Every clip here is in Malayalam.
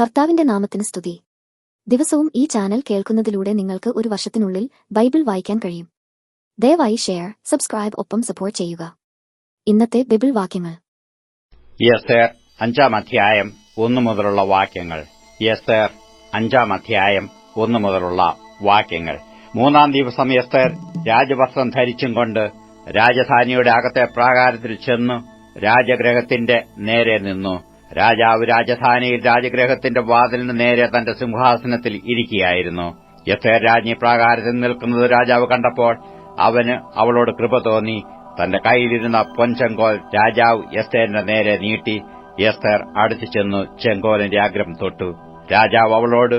കർത്താവിന്റെ നാമത്തിന് സ്തുതി. ദിവസവും ഈ ചാനൽ കേൾക്കുന്നതിലൂടെ നിങ്ങൾക്ക് ഒരു വർഷത്തിനുള്ളിൽ ബൈബിൾ വായിക്കാൻ കഴിയും. ദയവായി ഷെയർ സബ്സ്ക്രൈബ് ഒപ്പം സപ്പോർട്ട് ചെയ്യുക. ഇന്നത്തെ ബൈബിൾ വാക്യങ്ങൾ. അഞ്ചാം അധ്യായം ഒന്നു മുതലുള്ള വാക്യങ്ങൾ. അഞ്ചാം അധ്യായം ഒന്നു മുതലുള്ള വാക്യങ്ങൾ. മൂന്നാം ദിവസം യെസ്തേർ രാജവസ്ത്രം ധരിച്ചും കൊണ്ട് രാജധാനിയുടെ അകത്തെ പ്രാകാരത്തിൽ ചെന്നു രാജഗ്രഹത്തിന്റെ നേരെ നിന്നു. രാജാവ് രാജധാനിയിൽ രാജഗ്രഹത്തിന്റെ വാതിലിന് നേരെ തന്റെ സിംഹാസനത്തിൽ ഇരിക്കുകയായിരുന്നു. യഥേർ രാജ്ഞി പ്രാകാരത്തിൽ നിൽക്കുന്നത് രാജാവ് കണ്ടപ്പോൾ അവന് അവളോട് കൃപ തോന്നി. തന്റെ കയ്യിലിരുന്ന പൊൻചെങ്കോൽ രാജാവ് എസ്തേറിന്റെ നേരെ നീട്ടി എസ്തേർ അടുത്തു ചെന്നു ചെങ്കോലിന്റെ അഗ്രം തൊട്ടു. രാജാവ് അവളോട്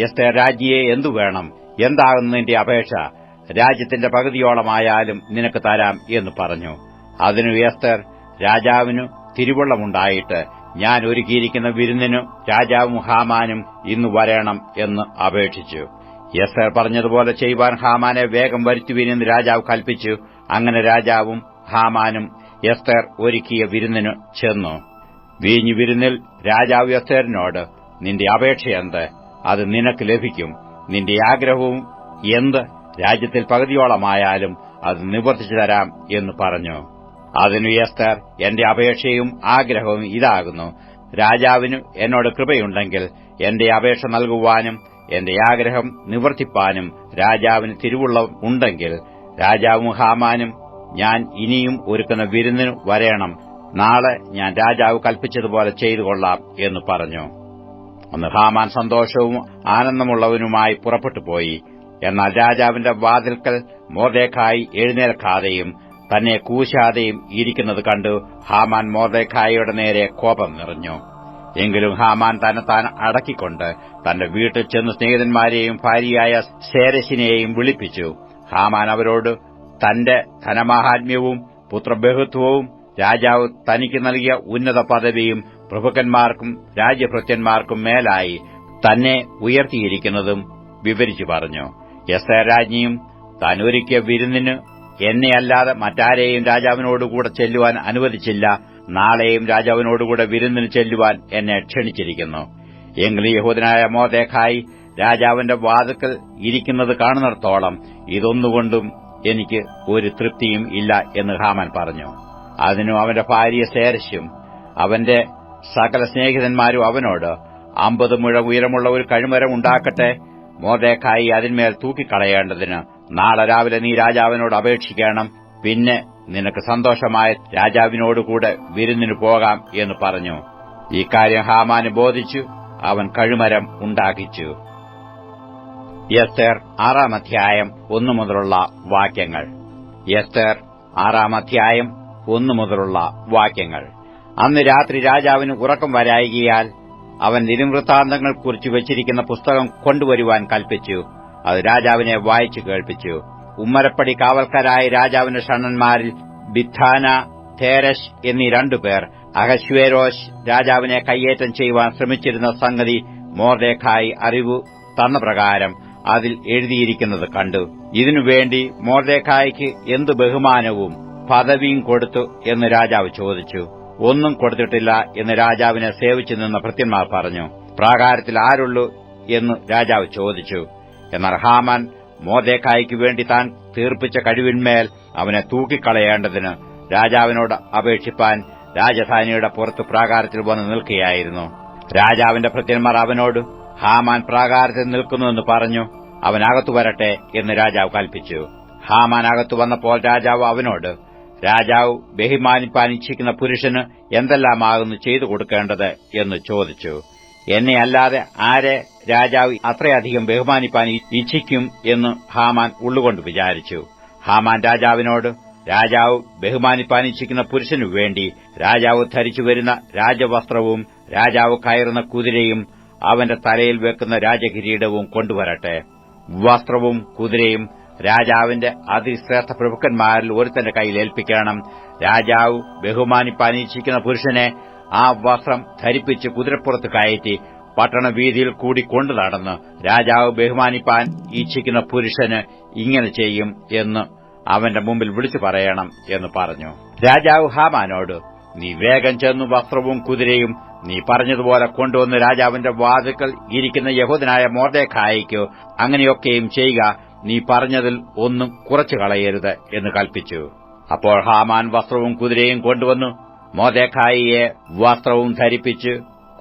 എസ്തേർ രാജ്ഞിയെ എന്തു വേണം? എന്താകുന്നു നിന്റെ അപേക്ഷ? രാജ്യത്തിന്റെ പകുതിയോളമായാലും നിനക്ക് തരാം എന്ന് പറഞ്ഞു. അതിനു എസ്തേർ രാജാവിനു തിരുവള്ളമുണ്ടായിട്ട് ഞാൻ ഒരുക്കിയിരിക്കുന്ന വിരുന്നിനും രാജാവും ഹാമാനും ഇന്ന് വരണം എന്ന് അപേക്ഷിച്ചു. എസ്തേർ പറഞ്ഞതുപോലെ ചെയ്യുവാൻ ഹാമാനെ വേഗം വരുത്തുവിനെന്ന് രാജാവ് കൽപ്പിച്ചു. അങ്ങനെ രാജാവും ഹാമാനും എസ്തർ ഒരുക്കിയ വിരുന്നിന് ചെന്നു. വീഞ്ഞു വിരുന്നിൽ രാജാവ് എസ്തേറിനോട് നിന്റെ അപേക്ഷ എന്ത്? അത് നിനക്ക് ലഭിക്കും. നിന്റെ ആഗ്രഹവും എന്ത്? രാജ്യത്തിൽ പകുതിയോളമായാലും അത് നിവർത്തിച്ചു തരാം എന്ന് പറഞ്ഞു. അതിനു എസ്തർ എന്റെ അപേക്ഷയും ആഗ്രഹവും ഇതാകുന്നു. രാജാവിനു എന്നോട് കൃപയുണ്ടെങ്കിൽ എന്റെ അപേക്ഷ നൽകുവാനും എന്റെ ആഗ്രഹം നിവർത്തിപ്പാനും രാജാവിന് തിരുവുള്ളം ഉണ്ടെങ്കിൽ രാജാവും ഹാമാനും ഞാൻ ഇനിയും ഒരുക്കുന്ന വിരുന്നിന് വരേണം. നാളെ ഞാൻ രാജാവ് കൽപ്പിച്ചതുപോലെ ചെയ്തു കൊള്ളാം എന്ന് പറഞ്ഞു. അന്ന് ഹാമാൻ സന്തോഷവും ആനന്ദമുള്ളവനുമായി പുറപ്പെട്ടു പോയി എന്നാൽ രാജാവിന്റെ വാതിൽക്കൽ മോർദേഖായി എഴുന്നേൽക്കാതെയും തന്നെ കൂശാതെയും ഇരിക്കുന്നത് കണ്ടു ഹാമാൻ മോർദേഖായയുടെ നേരെ കോപം നിറഞ്ഞു. എങ്കിലും ഹാമാൻ തന്നെ താൻ അടക്കിക്കൊണ്ട് തന്റെ വീട്ടിൽ ചെന്ന് സ്നേഹിതന്മാരെയും ഭാര്യയായ സേരസിനെയും വിളിപ്പിച്ചു. ഹാമാൻ അവരോട് തന്റെ ധനമാഹാത്മ്യവും പുത്രബഹുത്വവും രാജാവ് തനിക്ക് നൽകിയ ഉന്നത പദവിയും പ്രഭുക്കന്മാർക്കും രാജ്യഭൃത്യന്മാർക്കും മേലായി തന്നെ ഉയർത്തിയിരിക്കുന്നതും വിവരിച്ചു പറഞ്ഞു. എസ് രാജ്ഞിയും താൻ വിരുന്നിന് എന്നെയല്ലാതെ മറ്റാരെയും രാജാവിനോടുകൂടെ ചെല്ലുവാൻ അനുവദിച്ചില്ല. നാളെയും രാജാവിനോടുകൂടെ വിരുന്നിന് ചെല്ലുവാൻ എന്നെ ക്ഷണിച്ചിരിക്കുന്നു. എങ്കിലും യഹൂദനായ മോദേഖായി രാജാവിന്റെ വാതുക്കൽ ഇരിക്കുന്നത് കാണുന്നിടത്തോളം ഇതൊന്നുകൊണ്ടും എനിക്ക് ഒരു തൃപ്തിയും ഇല്ല എന്ന് ഹാമൻ പറഞ്ഞു. അതിനും അവന്റെ ഭാര്യ സേരശും അവന്റെ സകല സ്നേഹിതന്മാരും അവനോട് അമ്പത് മുഴ ഉയരമുള്ള ഒരു കഴിമരം ഉണ്ടാക്കട്ടെ മോദേഖായി അതിന്മേൽ തൂക്കിക്കളയേണ്ടതിന് നാളെ രാവിലെ നീ രാജാവിനോട് അപേക്ഷിക്കണം. പിന്നെ നിനക്ക് സന്തോഷമായ രാജാവിനോടുകൂടെ വിരുന്നിനു പോകാം എന്ന് പറഞ്ഞു. ഈ കാര്യം ഹാമാന് ബോധിച്ചു. അവൻ കഴുമരം ഉണ്ടാക്കിച്ചു. എസ്തേർ ആറാം അധ്യായം ഒന്നു മുതലുള്ള വാക്യങ്ങൾ. എസ്തേർ ആറാം അധ്യായം ഒന്നു മുതലുള്ള വാക്യങ്ങൾ. അന്ന് രാത്രി രാജാവിന് ഉറക്കം വരായികയാൽ അവൻ നിരുവൃത്താന്തങ്ങൾ കുറിച്ചു വച്ചിരിക്കുന്ന പുസ്തകം കൊണ്ടുവരുവാൻ കൽപ്പിച്ചു. അത് രാജാവിനെ വായിച്ചു കേൾപ്പിച്ചു. ഉമ്മരപ്പടി കാവൽക്കാരായ രാജാവിന്റെ ഷണ്ണന്മാരിൽ ബിദ്ധാന തേരശ് എന്നീ രണ്ടുപേർ അഹശ്വേരോശ് രാജാവിനെ കയ്യേറ്റം ചെയ്യുവാൻ ശ്രമിച്ചിരുന്ന സംഗതി മോർദേഖായി അറിവ് തന്ന പ്രകാരം അതിൽ എഴുതിയിരിക്കുന്നത് കണ്ടു. ഇതിനുവേണ്ടി മോർദേഖായിക്ക് എന്ത് ബഹുമാനവും പദവിയും കൊടുത്തു എന്ന് രാജാവ് ചോദിച്ചു. ഒന്നും കൊടുത്തിട്ടില്ല എന്ന് രാജാവിനെ സേവിച്ചു നിന്ന പറഞ്ഞു. പ്രാകാരത്തിൽ ആരുള്ളൂ എന്ന് രാജാവ് ചോദിച്ചു. എന്നാൽ ഹാമാൻ മോദേക്കായ്ക്ക് വേണ്ടി താൻ തീർപ്പിച്ച കഴിവിന്മേൽ അവനെ തൂക്കിക്കളയേണ്ടതിന് രാജാവിനോട് അപേക്ഷിപ്പാൻ രാജധാനിയുടെ പുറത്ത് പ്രാകാരത്തിൽ വന്ന് നിൽക്കുകയായിരുന്നു. രാജാവിന്റെ ഭൃത്യന്മാർ അവനോട് ഹാമാൻ പ്രാകാരത്തിൽ നിൽക്കുന്നുവെന്ന് പറഞ്ഞു അവനകത്തു വരട്ടെ എന്ന് രാജാവ് കൽപ്പിച്ചു. ഹാമാൻ അകത്തു വന്നപ്പോൾ രാജാവ് അവനോട് രാജാവ് ബഹിമാനിപ്പാൻ ഇച്ഛിക്കുന്ന പുരുഷന് എന്തെല്ലാമാകുന്നു ചെയ്തു കൊടുക്കേണ്ടത്? എന്ന് ചോദിച്ചു. എന്നെ അല്ലാതെ ആരെ രാജാവ് അത്രയധികം ബഹുമാനിപ്പാൻ ഇച്ഛിക്കും എന്ന് ഹാമാൻ ഉള്ളുകൊണ്ട് വിചാരിച്ചു. ഹാമാൻ രാജാവിനോട് രാജാവ് ബഹുമാനിപ്പാൻ ഇച്ഛിക്കുന്ന പുരുഷനു വേണ്ടി രാജാവ് ധരിച്ചു വരുന്ന രാജവസ്ത്രവും രാജാവ് കയറുന്ന കുതിരയും അവന്റെ തലയിൽ വെക്കുന്ന രാജകിരീടവും കൊണ്ടുവരട്ടെ. വസ്ത്രവും കുതിരയും രാജാവിന്റെ അതിശ്രേഷ്ഠ പ്രഭുക്കന്മാരിൽ ഒരുത്തന്റെ കയ്യിൽ ഏൽപ്പിക്കണം. രാജാവ് ബഹുമാനിപ്പാനീക്ഷിക്കുന്ന പുരുഷനെ ആ വസ്ത്രം ധരിപ്പിച്ച് കുതിരപ്പുറത്ത് കയറ്റി പട്ടണ വീതിയിൽ കൂടി കൊണ്ടു നടന്ന് രാജാവ് ബഹുമാനിപ്പാൻ ഇച്ഛിക്കുന്ന പുരുഷന് ഇങ്ങനെ ചെയ്യും എന്ന് അവന്റെ മുമ്പിൽ വിളിച്ചു പറയണം എന്ന് പറഞ്ഞു. രാജാവ് ഹാമാനോട് നീ വേഗം ചെന്നു വസ്ത്രവും കുതിരയും നീ പറഞ്ഞതുപോലെ കൊണ്ടുവന്ന് രാജാവിന്റെ വാതുക്കൽ ഇരിക്കുന്ന യഹൂദനായ മോർദേഖായിക്കോ അങ്ങനെയൊക്കെയും ചെയ്യുക. നീ പറഞ്ഞതിൽ ഒന്നും കുറച്ചു കളയരുത് എന്ന് കൽപ്പിച്ചു. അപ്പോൾ ഹാമാൻ വസ്ത്രവും കുതിരയും കൊണ്ടുവന്നു. മോദേഖായിയെ വസ്ത്രവും ധരിപ്പിച്ച്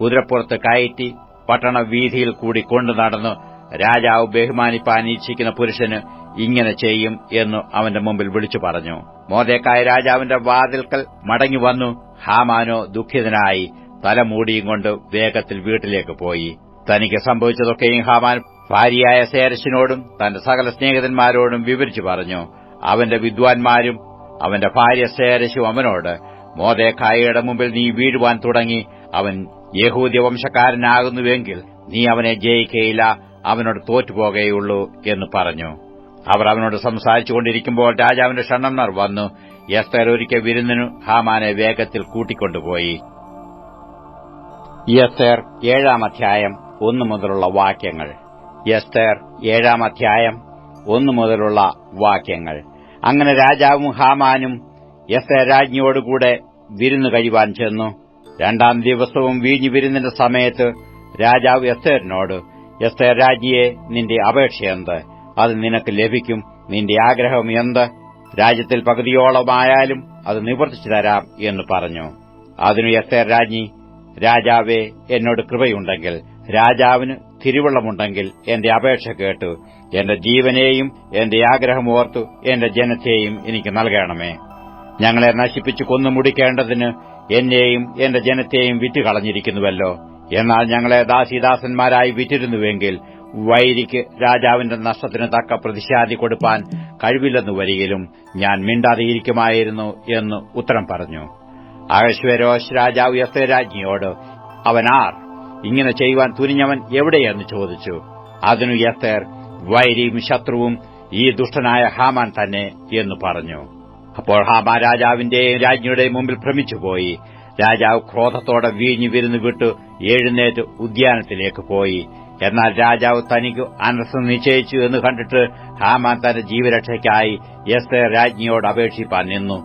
കുതിരപ്പുറത്ത് കയറ്റി പട്ടണ വീതിയിൽ കൂടി കൊണ്ടു നടന്ന് രാജാവ് ബഹുമാനിപ്പാൻ ഇച്ഛിക്കുന്ന പുരുഷന് ഇങ്ങനെ ചെയ്യും എന്ന് അവന്റെ മുമ്പിൽ വിളിച്ചു പറഞ്ഞു. മോദേക്കായ രാജാവിന്റെ വാതിൽക്കൽ മടങ്ങി വന്നു. ഹാമാനോ ദുഃഖിതനായി തലമൂടിയും കൊണ്ട് വേഗത്തിൽ വീട്ടിലേക്ക് പോയി. തനിക്ക് സംഭവിച്ചതൊക്കെയും ഹാമാൻ ഭാര്യയായ സേരശിനോടും തന്റെ സകല സ്നേഹിതന്മാരോടും വിവരിച്ചു പറഞ്ഞു. അവന്റെ വിദ്വാൻമാരും അവന്റെ ഭാര്യ സേരശും അവനോട് മോദേഖായയുടെ മുമ്പിൽ നീ വീഴുവാൻ തുടങ്ങി. അവൻ യഹൂദ്യ വംശക്കാരനാകുന്നുവെങ്കിൽ നീ അവനെ ജയിക്കയില്ല. അവനോട് തോറ്റുപോകേയുള്ളൂ എന്ന് പറഞ്ഞു. അവർ അവനോട് സംസാരിച്ചുകൊണ്ടിരിക്കുമ്പോൾ രാജാവിന്റെ ഷണ്ണന്മാർ വന്നു. എസ്തർ ഒരിക്കൽ വിരുന്നിനു ഹാമാനെ വേഗത്തിൽ കൂട്ടിക്കൊണ്ടുപോയി. യസ്തേർ ഏഴാം അധ്യായം ഒന്നു മുതലുള്ള വാക്യങ്ങൾ. യസ്തേർ ഏഴാം അധ്യായം ഒന്നു മുതലുള്ള വാക്യങ്ങൾ. അങ്ങനെ രാജാവും ഹാമാനും എസ്തർ രാജ്ഞിയോടുകൂടെ വിരുന്ന് കഴിവാൻ ചെന്നു. രണ്ടാം ദിവസവും വീഞ്ഞു വിരുന്നിന്റെ സമയത്ത് രാജാവ് എസ്തേറിനോട് എസ്തേർ രാജ്ഞിയെ നിന്റെ അപേക്ഷ എന്ത്? അത് നിനക്ക് ലഭിക്കും. നിന്റെ ആഗ്രഹം എന്ത്? രാജ്യത്തിൽ പകുതിയോളമായാലും അത് നിവർത്തിച്ചു തരാം എന്ന് പറഞ്ഞു. അതിനു എസ്തേർ രാജ്ഞി രാജാവേ എന്നോട് കൃപയുണ്ടെങ്കിൽ രാജാവിന് തിരുവള്ളമുണ്ടെങ്കിൽ എന്റെ അപേക്ഷ കേട്ടു. എന്റെ ജീവനെയും എന്റെ ആഗ്രഹം ഓർത്തു എന്റെ ജനത്തെയും എനിക്ക് നൽകണമേ. ഞങ്ങളെ നശിപ്പിച്ചു കൊന്നു മുടിക്കേണ്ടതിന് എന്നെയും എന്റെ ജനത്തെയും വിറ്റുകളഞ്ഞിരിക്കുന്നുവല്ലോ. എന്നാൽ ഞങ്ങളെ ദാസിദാസന്മാരായി വിറ്റിരുന്നുവെങ്കിൽ വൈരിക്ക് രാജാവിന്റെ നഷ്ടത്തിന് തക്ക പ്രതിശാതി കൊടുപ്പാൻ കഴിവില്ലെന്നു വരികിലും ഞാൻ മിണ്ടാതെയിരിക്കുമായിരുന്നു എന്ന് ഉത്തരം പറഞ്ഞു. അഹശ്വരോഷ് രാജാവ് യസ്തരാജ്ഞിയോട് അവനാർ ഇങ്ങനെ ചെയ്യുവാൻ തുനിഞ്ഞവൻ എവിടെയെന്ന് ചോദിച്ചു. അതിനു യസ്തേർ വൈരിയും ശത്രുവും ഈ ദുഷ്ടനായ ഹാമാൻ തന്നെ എന്ന് പറഞ്ഞു. അപ്പോൾ ഹാബ രാജാവിന്റെയും രാജ്ഞിയുടെയും മുമ്പിൽ ഭ്രമിച്ചുപോയി. രാജാവ് ക്രോധത്തോടെ വീഞ്ഞു വിരുന്ന് വിട്ട് എഴുന്നേറ്റ് ഉദ്യാനത്തിലേക്ക് പോയി. എന്നാൽ രാജാവ് തനിക്ക് അനർസം നിശ്ചയിച്ചു എന്ന് കണ്ടിട്ട് ഹാമാൻ തന്റെ ജീവരക്ഷയ്ക്കായി എസ്തേർ രാജ്ഞിയോട് അപേക്ഷിപ്പാൻ നിന്നു.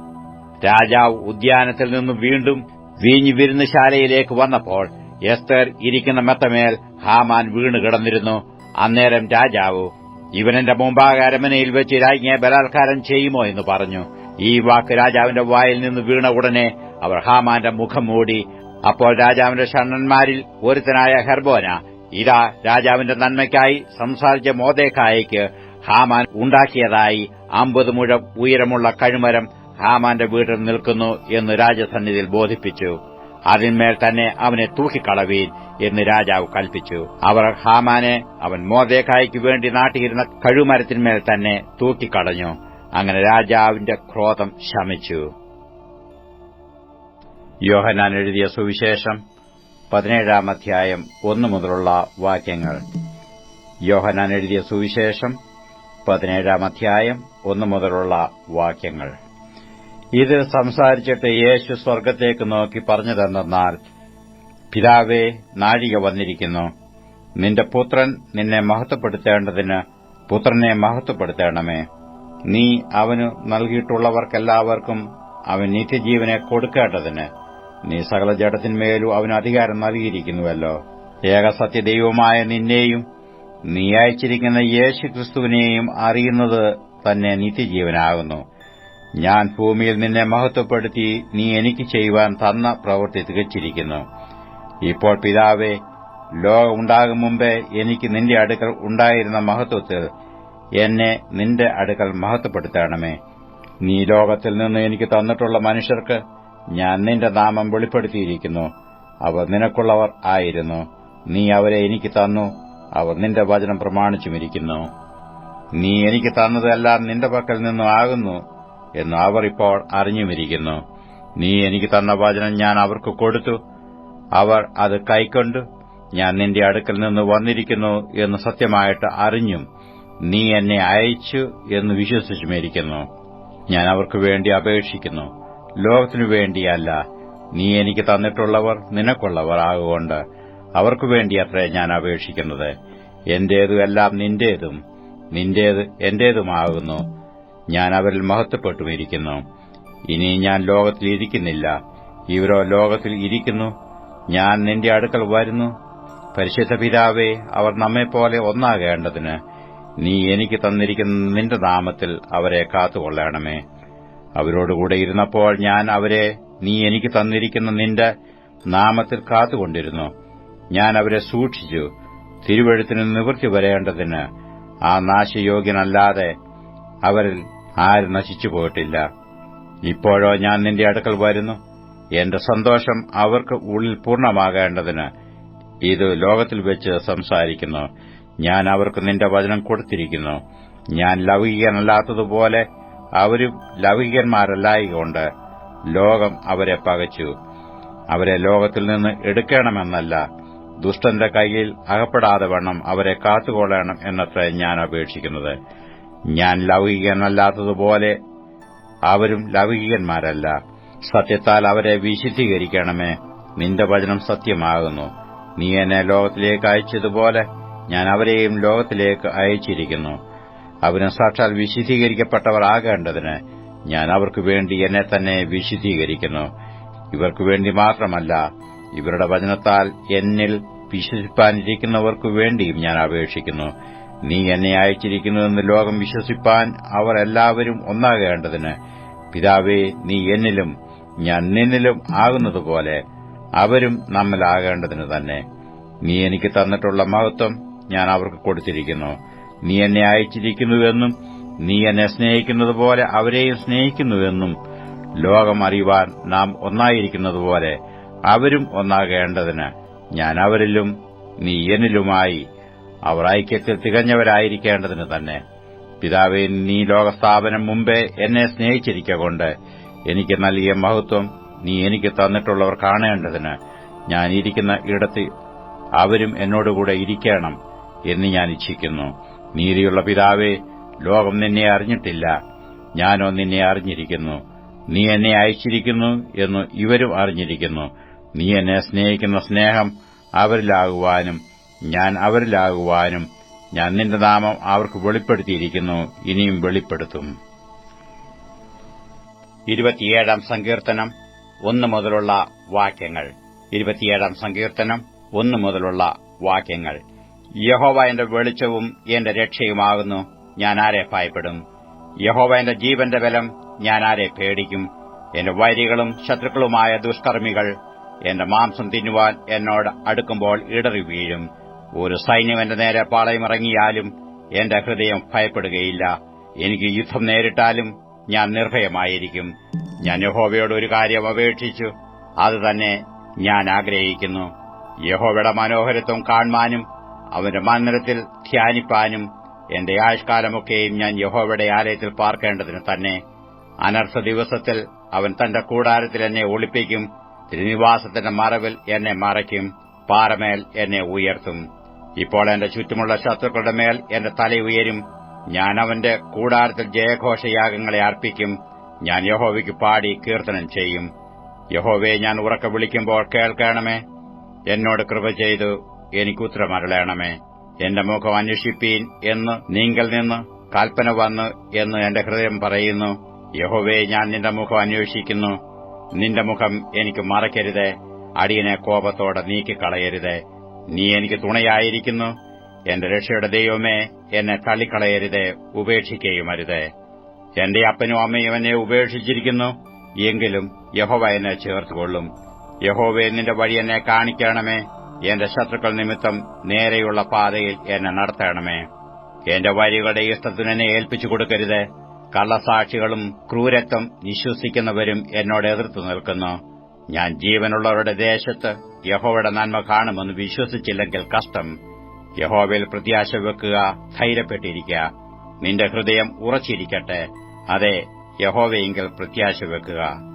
രാജാവ് ഉദ്യാനത്തിൽ നിന്ന് വീണ്ടും വീഞ്ഞു വിരുന്നുശാലയിലേക്ക് വന്നപ്പോൾ എസ്തർ ഇരിക്കുന്ന മെത്തമേൽ ഹാമാൻ വീണ് കിടന്നിരുന്നു. അന്നേരം രാജാവ് ഇവനെന്റെ മുമ്പാകെ അരമനയിൽ വെച്ച് രാജ്ഞിയെ ബലാത്കാരം ചെയ്യുമോ? എന്ന് പറഞ്ഞു. ഈ വാക്ക് രാജാവിന്റെ വായിൽ നിന്ന് വീണ ഉടനെ അവർ ഹാമാന്റെ മുഖം മൂടി. അപ്പോൾ രാജാവിന്റെ ഷണ്ണന്മാരിൽ ഒരുത്തനായ ഹെർബോന ഇതാ രാജാവിന്റെ നന്മയ്ക്കായി സംസാരിച്ച മോദേക്കായ്ക്ക് ഹാമാൻ ഉണ്ടാക്കിയതായി അമ്പത് മുഴം ഉയരമുള്ള കഴുമരം ഹാമാന്റെ വീട്ടിൽ നിൽക്കുന്നു എന്ന് രാജസന്നിധിയിൽ ബോധിപ്പിച്ചു. അതിന്മേൽ തന്നെ അവനെ തൂക്കിക്കളവീൻ എന്ന് രാജാവ് കൽപ്പിച്ചു. അവർ ഹാമാനെ അവൻ മോദേക്കായ്ക്ക് വേണ്ടി നാട്ടിയിരുന്ന കഴുമരത്തിന്മേൽ തന്നെ തൂക്കിക്കളഞ്ഞു. അങ്ങനെ രാജാവിന്റെ ക്രോധം ശമിച്ചു. യോഹനാൻ എഴുതിയ സുവിശേഷം പതിനേഴാം അധ്യായം ഒന്നു മുതലുള്ള വാക്യങ്ങൾ. യോഹനാൻ എഴുതിയ സുവിശേഷം പതിനേഴാം അധ്യായം ഒന്നു മുതലുള്ള വാക്യങ്ങൾ. ഇത് സംസാരിച്ചിട്ട് യേശു സ്വർഗത്തേക്ക് നോക്കി പറഞ്ഞതെന്നാൽ പിതാവേ നാഴിക വന്നിരിക്കുന്നു. നിന്റെ പുത്രൻ നിന്നെ മഹത്വപ്പെടുത്തേണ്ടതിന് പുത്രനെ മഹത്വപ്പെടുത്തേണമേ. നീ അവനു നൽകിയിട്ടുള്ളവർക്കെല്ലാവർക്കും അവൻ നിത്യജീവനെ കൊടുക്കേണ്ടതിന് നീ സകല ജഡത്തിന്മേലും അവന് അധികാരം നൽകിയിരിക്കുന്നുവല്ലോ. ഏകസത്യദൈവമായ നിന്നെയും നീ അയച്ചിരിക്കുന്ന യേശു ക്രിസ്തുവിനെയും അറിയുന്നത് തന്നെ നിത്യജീവനാകുന്നു. ഞാൻ ഭൂമിയിൽ നിന്നെ മഹത്വപ്പെടുത്തി നീ എനിക്ക് ചെയ്യുവാൻ തന്ന പ്രവൃത്തി തികച്ചിരിക്കുന്നു. ഇപ്പോൾ പിതാവെ ലോകമുണ്ടാകും മുമ്പേ എനിക്ക് നിന്റെ അടുക്കൽ ഉണ്ടായിരുന്ന മഹത്വത്തിൽ എന്നെ നിന്റെ അടുക്കൽ മഹത്വപ്പെടുത്തണമേ. നീ ലോകത്തിൽ നിന്ന് എനിക്ക് തന്നിട്ടുള്ള മനുഷ്യർക്ക് ഞാൻ നിന്റെ നാമം വെളിപ്പെടുത്തിയിരിക്കുന്നു. അവർ നിനക്കുള്ളവർ ആയിരുന്നു. നീ അവരെ എനിക്ക് തന്നു. അവർ നിന്റെ വചനം പ്രമാണിച്ചുമിരിക്കുന്നു. നീ എനിക്ക് തന്നതെല്ലാം നിന്റെ പക്കൽ നിന്നും ആകുന്നു എന്ന് അവർ ഇപ്പോൾ അറിഞ്ഞുമിരിക്കുന്നു. നീ എനിക്ക് തന്ന വചനം ഞാൻ അവർക്ക് കൊടുത്തു. അവർ അത് കൈക്കൊണ്ടു ഞാൻ നിന്റെ അടുക്കൽ നിന്ന് വന്നിരിക്കുന്നു എന്ന് സത്യമായിട്ട് അറിഞ്ഞും നീ എന്നെ അയച്ചു എന്ന് വിശ്വസിച്ചുമിരിക്കുന്നു ഞാൻ അവർക്ക് വേണ്ടി അപേക്ഷിക്കുന്നു. ലോകത്തിനു വേണ്ടിയല്ല നീ എനിക്ക് തന്നിട്ടുള്ളവർ നിനക്കുള്ളവർ ആകുകൊണ്ട് അവർക്കു വേണ്ടിയത്രേ ഞാൻ അപേക്ഷിക്കുന്നത്. എന്റേതും എല്ലാം നിന്റേതും നിന്റേത് എന്റേതുമാകുന്നു. ഞാൻ അവരിൽ മഹത്വപ്പെട്ടുമിരിക്കുന്നു. ഇനി ഞാൻ ലോകത്തിൽ ലോകത്തിലിരിക്കുന്നില്ല ഇവരോ ലോകത്തിൽ ഇരിക്കുന്നു. ഞാൻ നിന്റെ അടുക്കൽ വരുന്നു. പരിശുദ്ധ പിതാവേ അവർ നമ്മെപ്പോലെ ഒന്നാകേണ്ടതിന് നീ എനിക്ക് തന്നിരിക്കുന്ന നിന്റെ നാമത്തിൽ അവരെ കാത്തുകൊള്ളണമേ. അവരോടുകൂടെ ഇരുന്നപ്പോൾ ഞാൻ അവരെ നീ എനിക്ക് തന്നിരിക്കുന്ന നിന്റെ നാമത്തിൽ കാത്തുകൊണ്ടിരുന്നു. ഞാൻ അവരെ സൂക്ഷിച്ചു. തിരുവഴുത്തിന് നിവൃത്തി വരേണ്ടതിന് ആ നാശയോഗ്യനല്ലാതെ അവരിൽ ആര് നശിച്ചു പോയിട്ടില്ല. ഇപ്പോഴോ ഞാൻ നിന്റെ അടുക്കൽ വരുന്നു. എന്റെ സന്തോഷം അവർക്ക് ഉള്ളിൽ പൂർണമാകേണ്ടതിന് ഇത് ലോകത്തിൽ വെച്ച് സംസാരിക്കുന്നു. ഞാൻ അവർക്ക് നിന്റെ വചനം കൊടുത്തിരിക്കുന്നു. ഞാൻ ലൗകികനല്ലാത്തതുപോലെ അവരും ലൗകികന്മാരല്ലായകൊണ്ട് ലോകം അവരെ പകച്ചു. അവരെ ലോകത്തിൽ നിന്ന് എടുക്കണമെന്നല്ല ദുഷ്ടന്റെ കയ്യിൽ അകപ്പെടാതെ വണ്ണം അവരെ കാത്തുകൊള്ളണം എന്നത്ര ഞാൻ അപേക്ഷിക്കുന്നത്. ഞാൻ ലൗകികനല്ലാത്തതുപോലെ അവരും ലൗകികന്മാരല്ല. സത്യത്താൽ അവരെ വിശുദ്ധീകരിക്കണമേ. നിന്റെ വചനം സത്യമാകുന്നു. നീ എന്നെ ലോകത്തിലേക്ക് അയച്ചതുപോലെ ഞാൻ അവരെയും ലോകത്തിലേക്ക് അയച്ചിരിക്കുന്നു. അവരും സാക്ഷാൽ വിശുദ്ധീകരിക്കപ്പെട്ടവർ ആകേണ്ടതിന് ഞാൻ അവർക്ക് വേണ്ടി എന്നെ തന്നെ വിശുദ്ധീകരിക്കുന്നു. ഇവർക്ക് വേണ്ടി മാത്രമല്ല ഇവരുടെ വചനത്താൽ എന്നിൽ വിശ്വസിപ്പാനിരിക്കുന്നവർക്കു വേണ്ടിയും ഞാൻ അപേക്ഷിക്കുന്നു. നീ എന്നെ അയച്ചിരിക്കുന്നുവെന്ന് ലോകം വിശ്വസിപ്പാൻ അവർ എല്ലാവരും ഒന്നാകേണ്ടതിന്. പിതാവേ നീ എന്നിലും ഞാൻ നിന്നിലും ആകുന്നതുപോലെ അവരും നമ്മിലാകേണ്ടതിന് തന്നെ. നീ എനിക്ക് തന്നിട്ടുള്ള മഹത്വം ഞാൻ അവർക്ക് കൊടുത്തിരിക്കുന്നു. നീ എന്നെ അയച്ചിരിക്കുന്നുവെന്നും നീ എന്നെ സ്നേഹിക്കുന്നതുപോലെ അവരെയും സ്നേഹിക്കുന്നുവെന്നും ലോകം അറിയുവാൻ നാം ഒന്നായിരിക്കുന്നതുപോലെ അവരും ഒന്നാകേണ്ടതിന് ഞാൻ അവരിലും നീ എന്നിലുമായി അവർ ഐക്യത്തിൽ തികഞ്ഞവരായിരിക്കേണ്ടതിന് തന്നെ. പിതാവെ നീ ലോകസ്ഥാപനം മുമ്പേ എന്നെ സ്നേഹിച്ചിരിക്കൊണ്ട് എനിക്ക് നൽകിയ മഹത്വം നീ എനിക്ക് തന്നിട്ടുള്ളവർ കാണേണ്ടതിന് ഞാൻ ഇരിക്കുന്ന ഇടത്ത് അവരും എന്നോടുകൂടെ ഇരിക്കണം. എന്ന് ഞാൻ ഇച്ഛിക്കുന്നു. നീതിയുള്ള പിതാവേ ലോകം നിന്നെ അറിഞ്ഞിട്ടില്ല. ഞാനോ നിന്നെ അറിഞ്ഞിരിക്കുന്നു. നീ എന്നെ അയച്ചിരിക്കുന്നു എന്ന് ഇവരും അറിഞ്ഞിരിക്കുന്നു. നീ എന്നെ സ്നേഹിക്കുന്ന സ്നേഹം അവരിലാകുവാനും ഞാൻ അവരിലാകുവാനും ഞാൻ നിന്റെ നാമം അവർക്ക് വെളിപ്പെടുത്തിയിരിക്കുന്നു. ഇനിയും വെളിപ്പെടുത്തും. ഇരുപത്തിയേഴാം സങ്കീർത്തനം ഒന്ന് മുതലുള്ള വാക്യങ്ങൾ. ഇരുപത്തിയേഴാം സങ്കീർത്തനം ഒന്ന് മുതലുള്ള വാക്യങ്ങൾ. യഹോവ എന്റെ വെളിച്ചവും എന്റെ രക്ഷയുമാകുന്നു. ഞാൻ ആരെ ഭയപ്പെടും? യഹോവ എന്റെ ജീവന്റെ ബലം ഞാൻ ആരെ പേടിക്കും? എന്റെ വൈരികളും ശത്രുക്കളുമായ ദുഷ്കർമ്മികൾ എന്റെ മാംസം തിന്നുവാൻ എന്നോട് അടുക്കുമ്പോൾ ഇടറി വീഴും. ഒരു സൈന്യം എന്റെ നേരെ പാളയമിറങ്ങിയാലും എന്റെ ഹൃദയം ഭയപ്പെടുകയില്ല. എനിക്ക് യുദ്ധം നേരിട്ടാലും ഞാൻ നിർഭയമായിരിക്കും. ഞാൻ യഹോവയോട് ഒരു കാര്യം അപേക്ഷിച്ചു. അത് ഞാൻ ആഗ്രഹിക്കുന്നു. യഹോവയുടെ മനോഹരത്വം കാണുവാനും അവന്റെ മന്ദിരത്തിൽ ധ്യാനിപ്പാനും എന്റെ ആയുഷ്കാലമൊക്കെയും ഞാൻ യഹോവയുടെ ആലയത്തിൽ പാർക്കേണ്ടതിന് തന്നെ അനർത്ഥ ദിവസത്തിൽ അവൻ തന്റെ കൂടാരത്തിൽ എന്നെ ഒളിപ്പിക്കും തിരുനിവാസത്തിന്റെ മറവിൽ എന്നെ മറയ്ക്കും പാറമേൽ എന്നെ ഉയർത്തും. ഇപ്പോൾ എന്റെ ചുറ്റുമുള്ള ശത്രുക്കളുടെ മേൽ എന്റെ തല ഉയരും. ഞാൻ അവന്റെ കൂടാരത്തിൽ ജയഘോഷയാഗങ്ങളെ അർപ്പിക്കും. ഞാൻ യഹോവയ്ക്ക് പാടി കീർത്തനം ചെയ്യും. യഹോവയെ ഞാൻ ഉറക്കെ വിളിക്കുമ്പോൾ കേൾക്കണമേ. എന്നോട് കൃപ ചെയ്തു. എനിക്ക് ഉത്തരമരളയണമേ എന്റെ മുഖം അന്വേഷിപ്പീൻ എന്ന് നീങ്കൽ നിന്ന് കൽപ്പന വന്ന് എന്ന് എന്റെ ഹൃദയം പറയുന്നു. യഹോവേ ഞാൻ നിന്റെ മുഖം അന്വേഷിക്കുന്നു. നിന്റെ മുഖം എനിക്ക് മറക്കരുതേ. അടിയനെ കോപത്തോടെ നീക്കിക്കളയരുതേ. നീ എനിക്ക് തുണയായിരിക്കുന്നു. എന്റെ രക്ഷയുടെ ദൈവമേ എന്നെ തള്ളിക്കളയരുതേ. ഉപേക്ഷിക്കുകയുമരുതേ എന്റെ അപ്പനും അമ്മയും എന്നെ ഉപേക്ഷിച്ചിരിക്കുന്നു. എങ്കിലും യഹോവ എന്നെ ചേർത്തുകൊള്ളും. യഹോവേ നിന്റെ വഴി എന്നെ കാണിക്കണമേ. എന്റെ ശത്രുക്കൾ നിമിത്തം നേരെയുള്ള പാതയിൽ എന്നെ നടത്തണമേ. എന്റെ വരികളുടെ ഇഷ്ടത്തിന് എന്നെ ഏൽപ്പിച്ചു കൊടുക്കരുത്. കള്ളസാക്ഷികളും ക്രൂരത്വം വിശ്വസിക്കുന്നവരും എന്നോട് എതിർത്തു നിൽക്കുന്നു. ഞാൻ ജീവനുള്ളവരുടെ ദേശത്ത് യഹോവയുടെ നന്മ കാണുമെന്ന് വിശ്വസിച്ചില്ലെങ്കിൽ കഷ്ടം. യഹോവയിൽ പ്രത്യാശ വെക്കുക ധൈര്യപ്പെട്ടിരിക്കുക. നിന്റെ ഹൃദയം ഉറച്ചിരിക്കട്ടെ. അതെ യഹോവയെങ്കിൽ പ്രത്യാശ വെക്കുക.